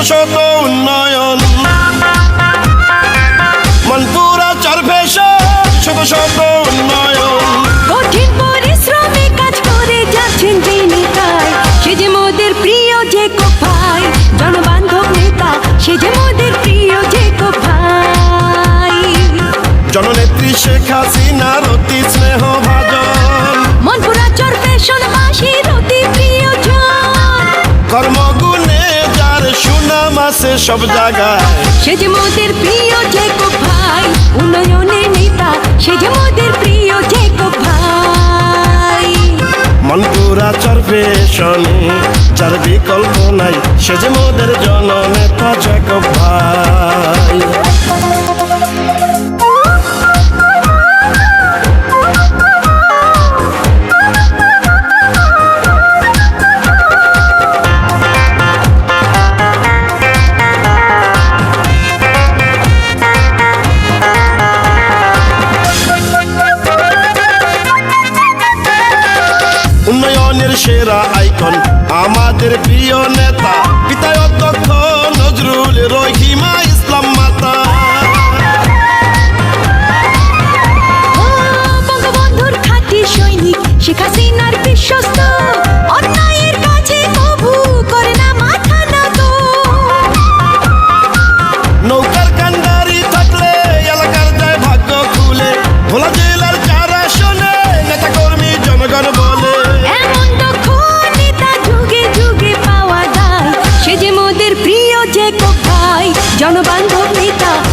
escuchando আছে সব জায়গায়। সে যে মোদের প্রিয় যে ভাই উন্নয়নের নেতা সে যে মোদের প্রিয় যে ভাই। মনপুরা চর্বে শনি যার বিকল্প নাই সে যে মোদের জননেতা ভাই। উন্নয়নের সেরা আইকন। আমাদের প্রিয় নেতা পিতা অধ্যক্ষ, নজরুল রহিমা ইসলাম মাতা। বঙ্গবন্ধুর খাঁটি সৈনিক শেখ হাসিনার বিশ্বস্ত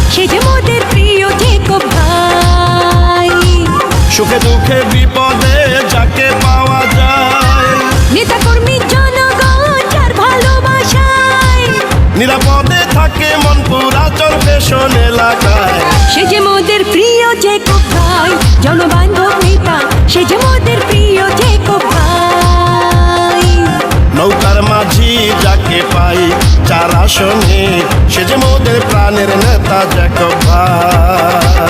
নেতা সে যে মোদের প্রিয় যে ভাই। সুখে দুঃখে বিপদে যাকে পাওয়া যায়। নেতা কর্মী জনগণ যার ভালোবাসায়। নিরাপদে থাকে মনপুরা চরফেশন এলাকায় সে যে মোদের প্রিয় যে ভাই জনবান্ধব নেতা সে যে মোদের প্রিয় যে ভাই। নৌকার মাঝি যাকে পাই চার আসনে সে যে মোদের প্রাণের নেতা জ্যাকব